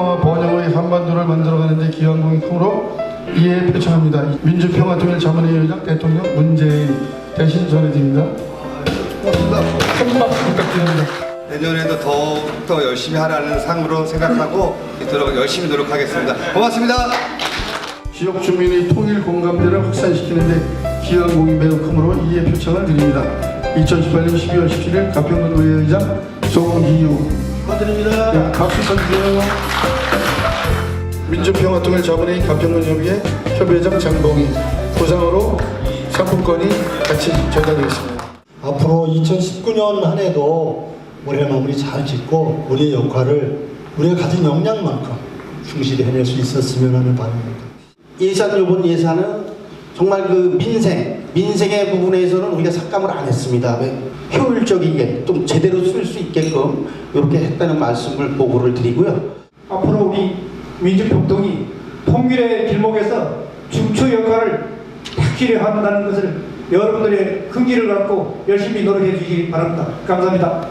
번영의 한반도를 만들어가는 데 기여한 공품으로 이에 표창합니다. 민주평화통일자문회의 의장 대통령 문재인 대신 전해드립니다. 고맙습니다. 큰 박수 부탁드립니다. 내년에도 더욱더 열심히 하라는 상으로 생각하고 이토록 열심히 노력하겠습니다. 고맙습니다. 지역 주민이 통일 공감대를 확산시키는 데 기여한 공이 매우 크므로 이에 표창을 드립니다. 2018년 12월 17일 가평군 의회의장 송기유 축하드립니다. 네, 박수 쳐주세요. 민주평화통일자문회의 가평군협의회 협의회장 장봉희 부상으로 상품권이 같이 전달되겠습니다. 앞으로 2019년 한 해도 올해 마무리 잘 짓고 우리의 역할을 우리가 가진 역량만큼 충실히 해낼 수 있었으면 하는 바람입니다. 예산 요번 예산은 정말 그 민생 민생의 부분에서는 우리가 삭감을 안 했습니다. 왜? 효율적이게 좀 제대로 쓸 수 있게끔 이렇게 했다는 말씀을 보고를 드리고요. 앞으로 우리 민주평통이 통일의 길목에서 중추 역할을 확실히 한다는 것을 여러분들의 긍지를 갖고 열심히 노력해 주시기 바랍니다. 감사합니다.